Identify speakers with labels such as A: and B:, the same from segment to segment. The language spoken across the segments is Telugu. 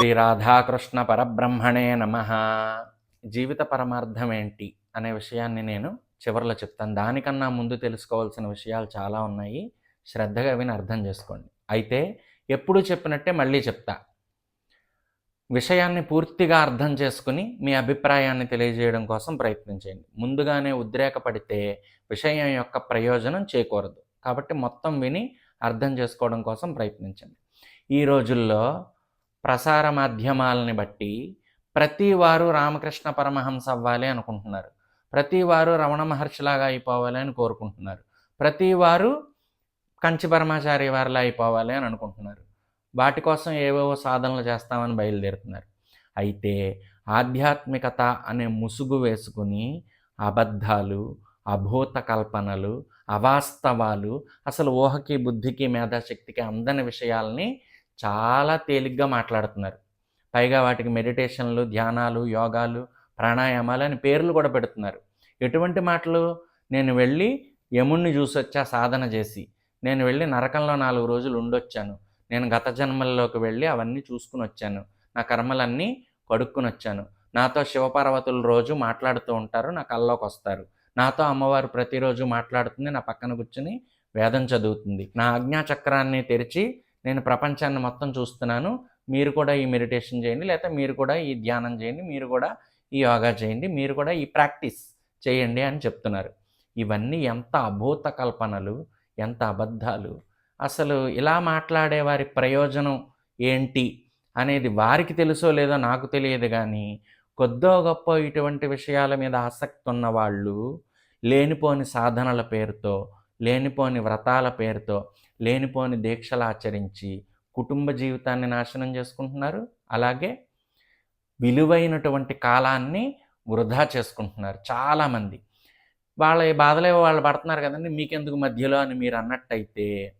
A: శ్రీ రాధాకృష్ణ పరబ్రహ్మణే నమ. జీవిత పరమార్థం ఏంటి అనే విషయాన్ని నేను చివరిలో చెప్తాను. దానికన్నా ముందు తెలుసుకోవాల్సిన విషయాలు చాలా ఉన్నాయి. శ్రద్ధగా విని అర్థం చేసుకోండి. అయితే ఎప్పుడు చెప్పినట్టే మళ్ళీ చెప్తా. విషయాన్ని పూర్తిగా అర్థం చేసుకుని మీ అభిప్రాయాన్ని తెలియజేయడం కోసం ప్రయత్నించండి ముందుగానే ఉద్రేకపడితే విషయం యొక్క ప్రయోజనం చేకూరదు. కాబట్టి మొత్తం విని అర్థం చేసుకోవడం కోసం ప్రయత్నించండి. ఈ రోజుల్లో ప్రసార మాధ్యమాలని బట్టి ప్రతి వారు రామకృష్ణ పరమహంస అవ్వాలి అనుకుంటున్నారు. ప్రతి వారు రమణ మహర్షిలాగా అయిపోవాలి అని కోరుకుంటున్నారు. ప్రతి వారు కంచి పరమాచారి వారిలా అయిపోవాలి అని అనుకుంటున్నారు. వాటి కోసం ఏవేవో సాధనలు చేస్తామని బయలుదేరుతున్నారు. అయితే ఆధ్యాత్మికత అనే ముసుగు వేసుకుని అబద్ధాలు అభూత కల్పనలు అవాస్తవాలు అసలు ఊహకి బుద్ధికి మేధాశక్తికి అందని విషయాల్ని చాలా తేలిగ్గా మాట్లాడుతున్నారు. పైగా వాటికి మెడిటేషన్లు ధ్యానాలు యోగాలు ప్రాణాయామాలు అని పేర్లు కూడా పెడుతున్నారు. ఎటువంటి మాటలు? నేను వెళ్ళి యముణ్ణి చూసొచ్చా సాధన చేసి. నేను వెళ్ళి నరకంలో నాలుగు రోజులు ఉండొచ్చాను. నేను గత జన్మల్లోకి వెళ్ళి అవన్నీ చూసుకుని వచ్చాను. నా కర్మలన్నీ కడుక్కుని వచ్చాను. నాతో శివపార్వతులు రోజు మాట్లాడుతూ ఉంటారు నా కల్లోకి వస్తారు. నాతో అమ్మవారు ప్రతిరోజు మాట్లాడుతుంది నా పక్కన కూర్చుని వేదం చదువుతుంది. నా ఆజ్ఞా చక్రాన్ని తెరిచి నేను ప్రపంచాన్ని మొత్తం చూస్తున్నాను. మీరు కూడా ఈ మెడిటేషన్ చేయండి లేకపోతే మీరు కూడా ఈ ధ్యానం చేయండి మీరు కూడా ఈ యోగా చేయండి మీరు కూడా ఈ ప్రాక్టీస్ చేయండి అని చెప్తున్నారు. ఇవన్నీ ఎంత అభూత కల్పనలు ఎంత అబద్ధాలు. అసలు ఇలా మాట్లాడే వారి ప్రయోజనం ఏంటి అనేది వారికి తెలుసో లేదో నాకు తెలియదు కానీ కొద్దో గొప్ప ఇటువంటి విషయాల మీద ఆసక్తి ఉన్న వాళ్ళు లేనిపోని సాధనల పేరుతో లేనిపోని వ్రతాల పేరుతో లేనిపోని దీక్షలు ఆచరించి కుటుంబ జీవితాన్ని నాశనం చేసుకుంటున్నారు. అలాగే విలువైనటువంటి కాలాన్ని వృధా చేసుకుంటున్నారు చాలామంది. వాళ్ళ బాధలే వాళ్ళు పడుతున్నారు కదండి మీకెందుకు మధ్యలో? అని మీరు అన్నట్టయితే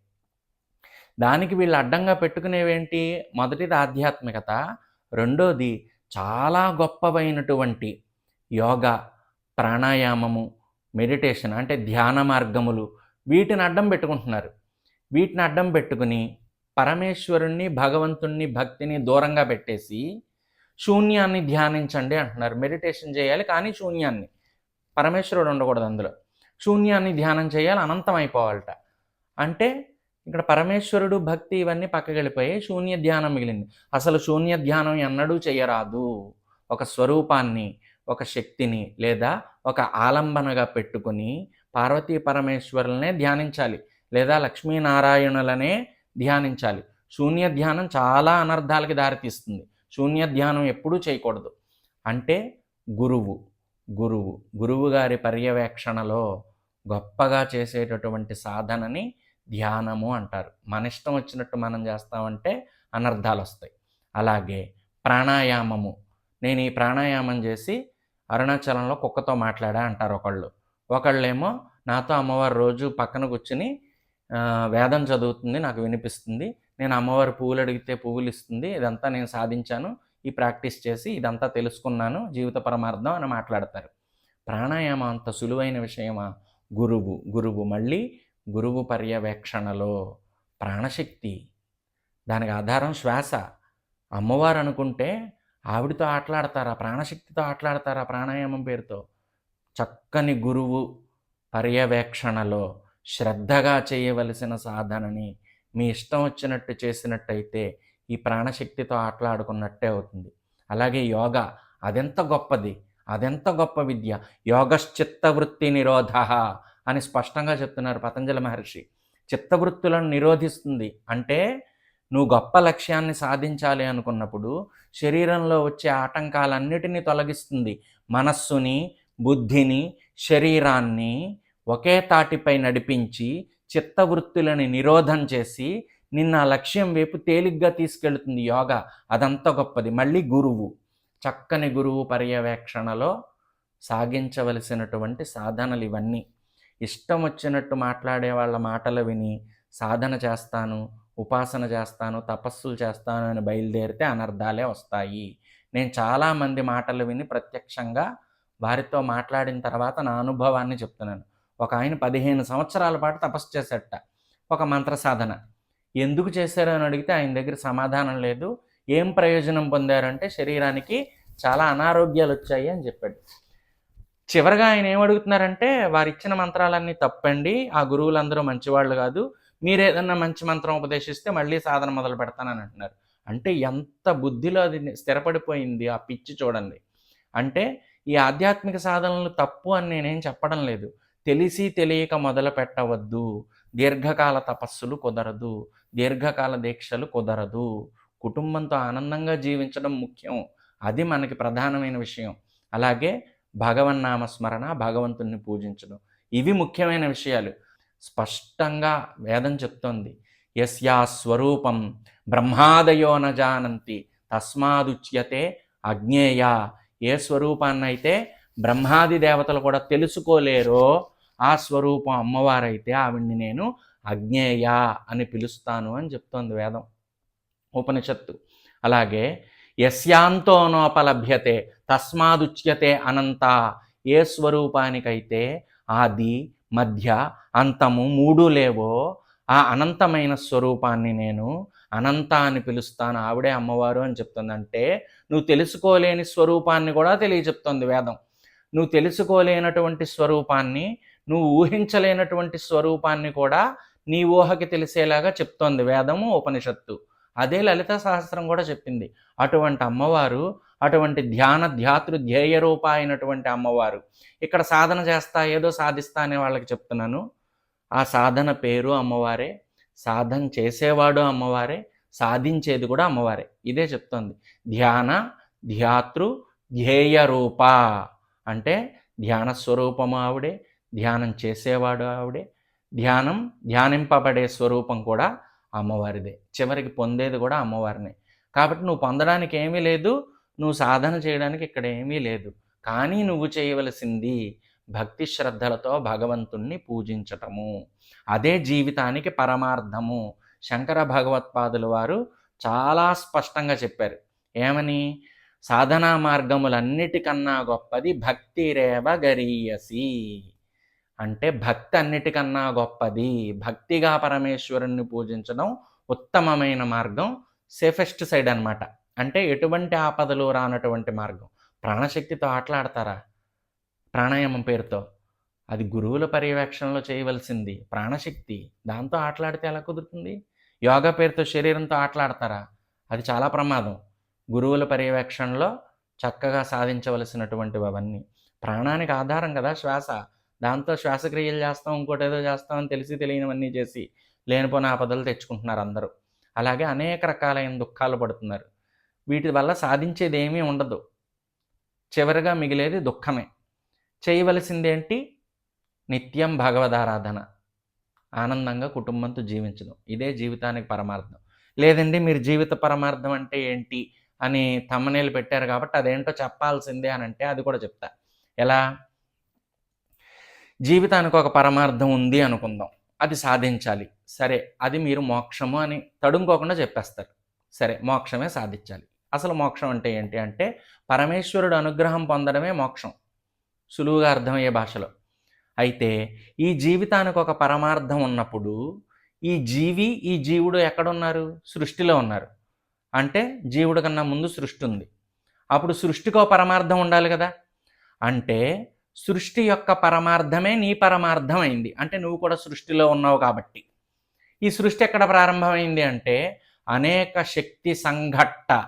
A: దానికి వీళ్ళు అడ్డంగా పెట్టుకునేవేంటి? మొదటిది ఆధ్యాత్మికత రెండోది చాలా గొప్పవైనటువంటి యోగా ప్రాణాయామము మెడిటేషన్ అంటే ధ్యాన మార్గములు వీటిని అడ్డం పెట్టుకుంటున్నారు. వీటిని అడ్డం పెట్టుకుని పరమేశ్వరుణ్ణి భగవంతుణ్ణి భక్తిని దూరంగా పెట్టేసి శూన్యాన్ని ధ్యానించండి అంటున్నారు. మెడిటేషన్ చేయాలి కానీ శూన్యాన్ని. పరమేశ్వరుడు ఉండకూడదు అందులో. శూన్యాన్ని ధ్యానం చేయాలి అనంతం అయిపోవాలట అంటే ఇక్కడ పరమేశ్వరుడు భక్తి ఇవన్నీ పక్కకి వెళ్ళిపోయి శూన్య ధ్యానం మిగిలింది. అసలు శూన్య ధ్యానం ఎన్నడూ చేయరాదు. ఒక స్వరూపాన్ని ఒక శక్తిని లేదా ఒక ఆలంబనగా పెట్టుకుని పార్వతీ పరమేశ్వరులనే ధ్యానించాలి లేదా లక్ష్మీనారాయణులనే ధ్యానించాలి. శూన్య ధ్యానం చాలా అనర్థాలకి దారితీస్తుంది. శూన్య ధ్యానం ఎప్పుడూ చేయకూడదు. అంటే గురువు గురువు గురువు గారి పర్యవేక్షణలో గొప్పగా చేసేటటువంటి సాధనని ధ్యానము అంటారు. మన ఇష్టం వచ్చినట్టు మనం చేస్తామంటే అనర్థాలు వస్తాయి అలాగే ప్రాణాయామము. నేను ఈ ప్రాణాయామం చేసి అరుణాచలంలో కుక్కతో మాట్లాడా అంటారు ఒకళ్ళు. ఒకళ్ళేమో నాతో అమ్మవారు రోజు పక్కన కూర్చుని వేదం చదువుతుంది నాకు వినిపిస్తుంది. నేను అమ్మవారు పువ్వులు అడిగితే పువ్వులు ఇస్తుంది. ఇదంతా నేను సాధించాను. ఈ ప్రాక్టీస్ చేసి ఇదంతా తెలుసుకున్నాను. జీవిత పరమార్థం అని మాట్లాడతారు. ప్రాణాయామం అంత సులువైన విషయమా? గురువు గురువు మళ్ళీ గురువు పర్యవేక్షణలో ప్రాణశక్తి. దానికి ఆధారం శ్వాస. అమ్మవారు అనుకుంటే ఆవిడతో ఆటలాడతారా? ప్రాణశక్తితో ఆటలాడతారా ప్రాణాయామం పేరుతో? చక్కని గురువు పర్యవేక్షణలో శ్రద్ధగా చేయవలసిన సాధనని మీ ఇష్టం వచ్చినట్టు చేసినట్టయితే ఈ ప్రాణశక్తితో ఆటలాడుకున్నట్టే అవుతుంది. అలాగే యోగా అదెంత గొప్పది అదెంత గొప్ప విద్య. యోగశ్చిత్తవృత్తి నిరోధ అని స్పష్టంగా చెప్తున్నారు పతంజలి మహర్షి. చిత్తవృత్తులను నిరోధిస్తుంది అంటే నువ్వు గొప్ప లక్ష్యాన్ని సాధించాలి అనుకున్నప్పుడు శరీరంలో వచ్చే ఆటంకాలన్నిటినీ తొలగిస్తుంది. మనస్సుని బుద్ధిని శరీరాన్ని ఒకే తాటిపై నడిపించి చిత్తవృత్తులని నిరోధం చేసి నిన్న లక్ష్యం వైపు తేలిగ్గా తీసుకెళ్తుంది యోగా. అదంతా గొప్పది. మళ్ళీ గురువు. చక్కని గురువు పర్యవేక్షణలో సాగించవలసినటువంటి సాధనలు ఇవన్నీ. ఇష్టం వచ్చినట్టు మాట్లాడే వాళ్ళ మాటలు విని సాధన చేస్తాను ఉపాసన చేస్తాను తపస్సులు చేస్తాను అని బయలుదేరితే అనర్థాలే వస్తాయి. నేను చాలామంది మాటలు విని ప్రత్యక్షంగా వారితో మాట్లాడిన తర్వాత నా అనుభవాన్ని చెప్తున్నాను. ఒక ఆయన పదిహేను సంవత్సరాల పాటు తపస్సు చేసేట ఒక మంత్ర సాధన. ఎందుకు చేశారు అని అడిగితే ఆయన దగ్గర సమాధానం లేదు. ఏం ప్రయోజనం పొందారంటే శరీరానికి చాలా అనారోగ్యాలు వచ్చాయి అని చెప్పాడు. చివరిగా ఆయన ఏమడుగుతున్నారంటే వారు ఇచ్చిన మంత్రాలన్నీ తప్పండి ఆ గురువులందరూ మంచివాళ్ళు కాదు మీరు ఏదన్నా మంచి మంత్రం ఉపదేశిస్తే మళ్ళీ సాధన మొదలు పెడతానని అంటున్నారు. అంటే ఎంత బుద్ధిలో అది స్థిరపడిపోయింది ఆ పిచ్చి చూడండి. అంటే ఈ ఆధ్యాత్మిక సాధనలు తప్పు అని నేనేం చెప్పడం లేదు. తెలిసి తెలియక మొదలు పెట్టవద్దు. దీర్ఘకాల తపస్సులు కుదరదు. దీర్ఘకాల దీక్షలు కుదరదు. కుటుంబంతో ఆనందంగా జీవించడం ముఖ్యం. అది మనకి ప్రధానమైన విషయం. అలాగే భగవన్నామ స్మరణ భగవంతుణ్ణి పూజించడం. ఇవి ముఖ్యమైన విషయాలు. స్పష్టంగా వేదం చెప్తోంది. యస్యా స్వరూపం బ్రహ్మాదయో జానంతి. తస్మాదుచ్యతే అజ్ఞేయ. ఏ స్వరూపాన్నైతే బ్రహ్మాది దేవతలు కూడా తెలుసుకోలేరో ఆ స్వరూపం అమ్మవారైతే ఆవిడ్ని నేను అజ్ఞేయ అని పిలుస్తాను అని చెప్తోంది వేదం ఉపనిషత్తు. అలాగే యస్యాంతోనోపలభ్యతే తస్మాదుచ్యతే అనంత ఏ స్వరూపానికైతే ఆది మధ్య అంతము మూడు లేవో ఆ అనంతమైన స్వరూపాన్ని నేను అనంత అని పిలుస్తాను ఆవిడే అమ్మవారు అని చెప్తుంది అంటే నువ్వు తెలుసుకోలేని స్వరూపాన్ని కూడా తెలియజెప్తుంది వేదం. నువ్వు తెలుసుకోలేనటువంటి స్వరూపాన్ని నువ్వు ఊహించలేనటువంటి స్వరూపాన్ని కూడా నీ ఊహకి తెలిసేలాగా చెప్తోంది వేదము ఉపనిషత్తు. అదే లలిత సహస్రం కూడా చెప్పింది. అటువంటి అమ్మవారు అటువంటి ధ్యాన ధ్యాతృ ధ్యేయ రూప అయినటువంటి అమ్మవారు. ఇక్కడ సాధన చేస్తా ఏదో సాధిస్తా అనే వాళ్ళకి చెప్తున్నాను. ఆ సాధన పేరు అమ్మవారే. సాధన చేసేవాడు అమ్మవారే సాధించేది కూడా అమ్మవారే. ఇదే చెప్తోంది. ధ్యాన ధ్యాతృ ధ్యేయ రూప అంటే ధ్యాన స్వరూపము ఆవిడే ధ్యానం చేసేవాడు ఆవిడే ధ్యానం ధ్యానింపబడే స్వరూపం కూడా అమ్మవారిదే. చివరికి పొందేది కూడా అమ్మవారినే. కాబట్టి నువ్వు పొందడానికి ఏమీ లేదు నువ్వు సాధన చేయడానికి ఇక్కడ ఏమీ లేదు. కానీ నువ్వు చేయవలసింది భక్తి శ్రద్ధలతో భగవంతుణ్ణి పూజించటము. అదే జీవితానికి పరమార్థము. శంకర భగవత్పాదుల వారు చాలా స్పష్టంగా చెప్పారు. ఏమని? సాధనా మార్గములన్నిటికన్నా గొప్పది భక్తి రేవ గరీయసి. అంటే భక్తి అన్నిటికన్నా గొప్పది. భక్తిగా పరమేశ్వరుణ్ణి పూజించడం ఉత్తమమైన మార్గం సేఫెస్ట్ సైడ్ అన్నమాట. అంటే ఎటువంటి ఆపదలు రానటువంటి మార్గం. ప్రాణశక్తితో ఆటలాడతారా? ప్రాణాయామం పేరుతో. అది గురువుల పర్యవేక్షణలో చేయవలసింది. ప్రాణశక్తి. దాంతో ఆటలాడితే ఎలా కుదురుతుంది? యోగా పేరుతో శరీరంతో ఆటలాడతారా? అది చాలా ప్రమాదం. గురువుల పర్యవేక్షణలో చక్కగా సాధించవలసినటువంటివి అవన్నీ. ప్రాణానికి ఆధారం కదా శ్వాస. దాంతో శ్వాసక్రియలు చేస్తాం ఇంకోటి ఏదో చేస్తాం అని తెలిసి తెలియనివన్నీ చేసి లేనిపోయిన ఆపదలు తెచ్చుకుంటున్నారు అందరూ. అలాగే అనేక రకాలైన దుఃఖాలు పడుతున్నారు. వీటి వల్ల సాధించేది ఏమీ ఉండదు. చివరిగా మిగిలేది దుఃఖమే. చేయవలసిందేంటి? నిత్యం భగవదారాధన. ఆనందంగా కుటుంబంతో జీవించడం. ఇదే జీవితానికి పరమార్థం. లేదండి మీరు జీవిత పరమార్థం అంటే ఏంటి అని తమ్మనేలు పెట్టారు కాబట్టి అదేంటో చెప్పాల్సిందే అని అంటే అది కూడా చెప్తా. ఎలా? జీవితానికి ఒక పరమార్థం ఉంది అనుకుందాం. అది సాధించాలి. సరే అది మీరు మోక్షము అని తడుముకోకుండా చెప్పేస్తారు. సరే మోక్షమే సాధించాలి. అసలు మోక్షం అంటే ఏంటి అంటే పరమేశ్వరుడు అనుగ్రహం పొందడమే మోక్షం. సులువుగా అర్థమయ్యే భాషలో. అయితే ఈ జీవితానికి ఒక పరమార్థం ఉన్నప్పుడు ఈ జీవి ఈ జీవుడు ఎక్కడున్నారు? సృష్టిలో ఉన్నారు. అంటే జీవుడు కన్నా ముందు సృష్టి ఉంది. అప్పుడు సృష్టికో పరమార్థం ఉండాలి కదా? అంటే సృష్టి యొక్క పరమార్థమే నీ పరమార్థం అయింది. అంటే నువ్వు కూడా సృష్టిలో ఉన్నావు కాబట్టి. ఈ సృష్టి ఎక్కడ ప్రారంభమైంది అంటే అనేక శక్తి సంఘట్ట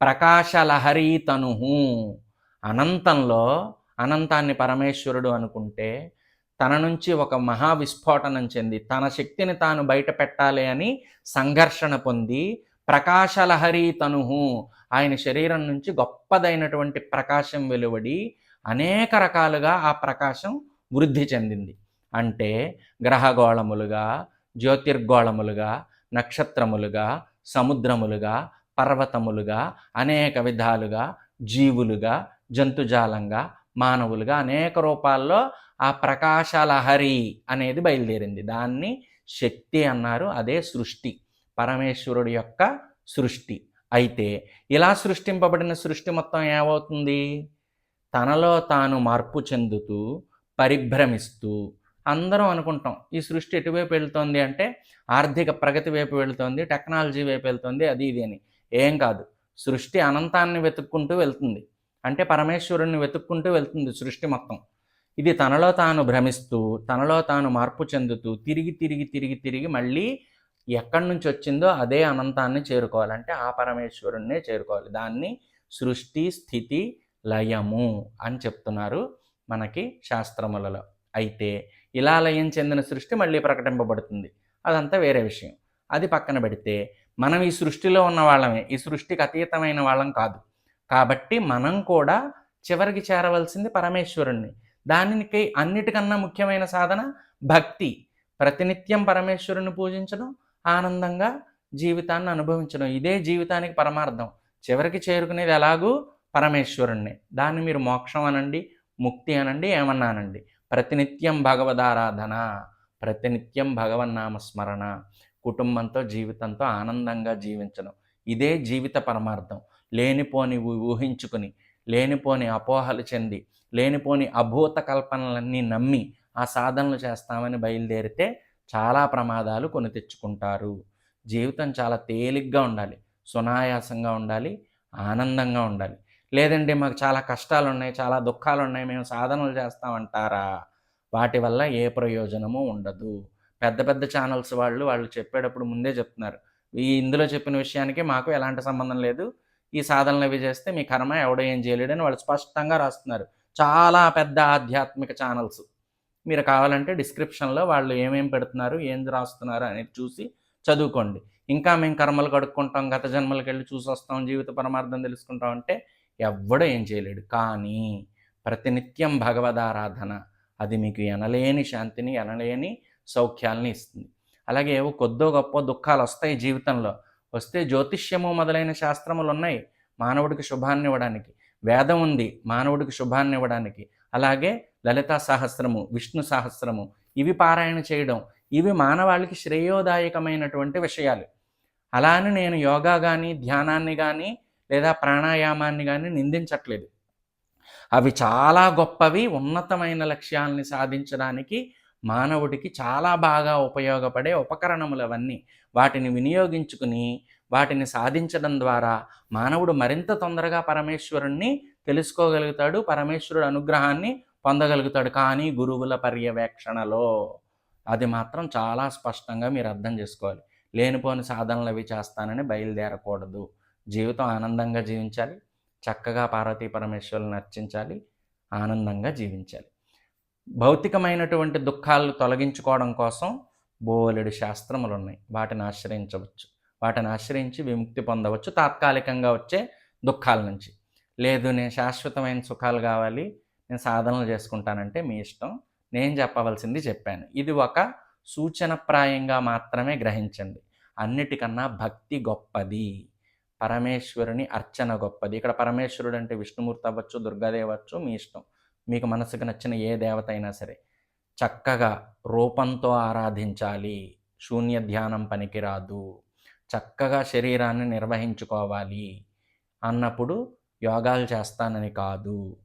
A: ప్రకాశలహరీ తనుహు అనంతంలో అనంతాన్ని పరమేశ్వరుడు అనుకుంటే తన నుంచి ఒక మహా విస్ఫోటనం చెంది తన శక్తిని తాను బయట పెట్టాలి అని సంఘర్షణ పొంది ప్రకాశలహరి తనుహు ఆయన శరీరం నుంచి గొప్పదైనటువంటి ప్రకాశం వెలువడి అనేక రకాలుగా ఆ ప్రకాశం వృద్ధి చెందింది. అంటే గ్రహగోళములుగా జ్యోతిర్గోళములుగా నక్షత్రములుగా సముద్రములుగా పర్వతములుగా అనేక విధాలుగా జీవులుగా జంతుజాలంగా మానవులుగా అనేక రూపాల్లో ఆ ప్రకాశలహరి అనేది బయలుదేరింది. దాన్ని శక్తి అన్నారు అదే సృష్టి పరమేశ్వరుడి యొక్క సృష్టి. అయితే ఇలా సృష్టింపబడిన సృష్టి మొత్తం ఏమవుతుంది? తనలో తాను మార్పు చెందుతూ పరిభ్రమిస్తూ అందరం అనుకుంటాం ఈ సృష్టి ఎటువైపు వెళుతోంది అంటే ఆర్థిక ప్రగతి వైపు వెళుతోంది టెక్నాలజీ వైపు వెళుతోంది అది ఇది అని. ఏం కాదు సృష్టి అనంతాన్ని వెతుక్కుంటూ వెళ్తుంది. అంటే పరమేశ్వరుణ్ణి వెతుక్కుంటూ వెళ్తుంది సృష్టి మొత్తం. ఇది తనలో తాను భ్రమిస్తూ తనలో తాను మార్పు చెందుతూ తిరిగి తిరిగి తిరిగి తిరిగి మళ్ళీ ఎక్కడి నుంచి వచ్చిందో అదే అనంతాన్ని చేరుకోవాలంటే ఆ పరమేశ్వరుణ్ణే చేరుకోవాలి. దాన్ని సృష్టి స్థితి లయము అని చెప్తున్నారు మనకి శాస్త్రములలో. అయితే ఇలా లయం చెందిన సృష్టి మళ్ళీ ప్రకటింపబడుతుంది. అదంతా వేరే విషయం. అది పక్కన పెడితే మనం ఈ సృష్టిలో ఉన్న వాళ్ళమే. ఈ సృష్టికి అతీతమైన వాళ్ళం కాదు. కాబట్టి మనం కూడా చివరికి చేరవలసింది పరమేశ్వరుణ్ణి. దానికి అన్నిటికన్నా ముఖ్యమైన సాధన భక్తి. ప్రతినిత్యం పరమేశ్వరుని పూజించడం ఆనందంగా జీవితాన్ని అనుభవించడం. ఇదే జీవితానికి పరమార్థం. చివరికి చేరుకునేది ఎలాగూ పరమేశ్వరుణ్ణి. దాన్ని మీరు మోక్షం అనండి ముక్తి అనండి ఏమన్నా అనండి. ప్రతినిత్యం భగవదారాధన ప్రతినిత్యం భగవన్నామస్మరణ కుటుంబంతో జీవితంతో ఆనందంగా జీవించడం. ఇదే జీవిత పరమార్థం. లేనిపోని ఊ- ఊహించుకుని లేనిపోని అపోహలు చెంది లేనిపోని అభూత కల్పనలన్నీ నమ్మి ఆ సాధనలు చేస్తామని బయలుదేరితే చాలా ప్రమాదాలు కొని తెచ్చుకుంటారు. జీవితం చాలా తేలిగ్గా ఉండాలి సునాయాసంగా ఉండాలి ఆనందంగా ఉండాలి. లేదంటే మాకు చాలా కష్టాలు ఉన్నాయి చాలా దుఃఖాలు ఉన్నాయి మేము సాధనలు చేస్తామంటారా? వాటి వల్ల ఏ ప్రయోజనము ఉండదు. పెద్ద పెద్ద ఛానల్స్ వాళ్ళు వాళ్ళు చెప్పేటప్పుడు ముందే చెప్తున్నారు. ఈ ఇందులో చెప్పిన విషయానికి మాకు ఎలాంటి సంబంధం లేదు. ఈ సాధనలు అవి చేస్తే మీ కర్మ ఎవడో ఏం చేయలేడని వాళ్ళు స్పష్టంగా రాస్తున్నారు. చాలా పెద్ద ఆధ్యాత్మిక ఛానల్స్ మీరు కావాలంటే డిస్క్రిప్షన్లో వాళ్ళు ఏమేమి పెడుతున్నారు ఏం రాస్తున్నారు అనేది చూసి చదువుకోండి. ఇంకా మేము కర్మలు కడుక్కుంటాం గత జన్మలకు వెళ్ళి చూసి వస్తాం జీవిత పరమార్థం తెలుసుకుంటాం అంటే ఎవ్వడూ ఏం చేయలేడు. కానీ ప్రతినిత్యం భగవదారాధన అది మీకు ఎనలేని శాంతిని ఎనలేని సౌఖ్యాలని ఇస్తుంది. అలాగే ఏవో కొద్దో గొప్ప దుఃఖాలు వస్తాయి జీవితంలో. వస్తే జ్యోతిష్యము మొదలైన శాస్త్రములు ఉన్నాయి మానవుడికి శుభాన్ని ఇవ్వడానికి. వేదం ఉంది మానవుడికి శుభాన్ని ఇవ్వడానికి. అలాగే లలితా సహస్రము విష్ణు సహస్రము ఇవి పారాయణ చేయడం ఇవి మానవాళికి శ్రేయోదాయకమైనటువంటి విషయాలు. అలా అని నేను యోగా కానీ ధ్యానాన్ని కానీ లేదా ప్రాణాయామాన్ని కానీ నిందించట్లేదు. అవి చాలా గొప్పవి ఉన్నతమైన లక్ష్యాలని సాధించడానికి మానవుడికి చాలా బాగా ఉపయోగపడే ఉపకరణములు అవన్నీ వాటిని వినియోగించుకుని వాటిని సాధించడం ద్వారా మానవుడు మరింత తొందరగా పరమేశ్వరుణ్ణి తెలుసుకోగలుగుతాడు పరమేశ్వరుడు అనుగ్రహాన్ని పొందగలుగుతాడు. కానీ గురువుల పర్యవేక్షణలో అది మాత్రం చాలా స్పష్టంగా మీరు అర్థం చేసుకోవాలి. లేనిపోని సాధనలు అవి చేస్తానని బయలుదేరకూడదు. జీవితం ఆనందంగా జీవించాలి. చక్కగా పార్వతీ పరమేశ్వరులను అర్చించాలి ఆనందంగా జీవించాలి. భౌతికమైనటువంటి దుఃఖాలను తొలగించుకోవడం కోసం బోలెడు శాస్త్రములు ఉన్నాయి వాటిని ఆశ్రయించవచ్చు. వాటిని ఆశ్రయించి విముక్తి పొందవచ్చు. తాత్కాలికంగా వచ్చే దుఃఖాల నుంచి. లేదు నేను శాశ్వతమైన సుఖాలు కావాలి. నేను సాధనలు చేసుకుంటానంటే మీ ఇష్టం. నేను చెప్పవలసింది చెప్పాను. ఇది ఒక సూచనప్రాయంగా మాత్రమే గ్రహించండి. అన్నిటికన్నా భక్తి గొప్పది. పరమేశ్వరుని అర్చన గొప్పది. ఇక్కడ పరమేశ్వరుడు అంటే విష్ణుమూర్తి అవ్వచ్చు దుర్గాదేవి అవ్వచ్చు మీ ఇష్టం. మీకు మనసుకు నచ్చిన ఏ దేవత అయినా సరే. చక్కగా రూపంతో ఆరాధించాలి. శూన్య ధ్యానం పనికిరాదు. చక్కగా శరీరాన్ని నిర్వహించుకోవాలి. అన్నప్పుడు యోగాలు చేస్తానని కాదు.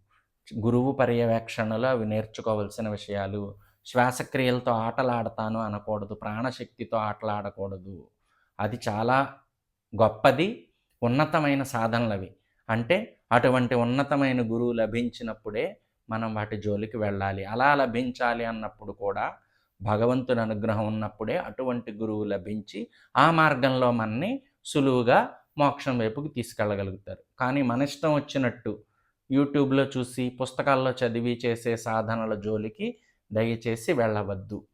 A: గురువు పర్యవేక్షణలో అవి నేర్చుకోవలసిన విషయాలు. శ్వాసక్రియలతో ఆటలాడతాను అనకూడదు. ప్రాణశక్తితో ఆటలాడకూడదు. అది చాలా గొప్పది ఉన్నతమైన సాధనలు అవి అంటే అటువంటి ఉన్నతమైన గురువు లభించినప్పుడే మనం వాటి జోలికి వెళ్ళాలి అలా లభించాలి అన్నప్పుడు కూడా భగవంతుని అనుగ్రహం ఉన్నప్పుడే అటువంటి గురువు లభించి ఆ మార్గంలో మనని సులువుగా మోక్షం వైపుకి తీసుకెళ్ళగలుగుతారు. కానీ మన ఇష్టం వచ్చినట్టు యూట్యూబ్లో చూసి పుస్తకాల్లో చదివి చేసే సాధనల జోలికి దయచేసి వెళ్ళవద్దు.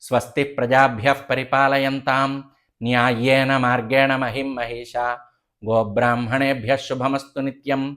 A: స్వస్తి ప్రజాభ్య పరిపాలయంతాం న్యాయేన మార్గేణ మహిం మహేష గోబ్రాహ్మణేభ్య శుభమస్తు నిత్యం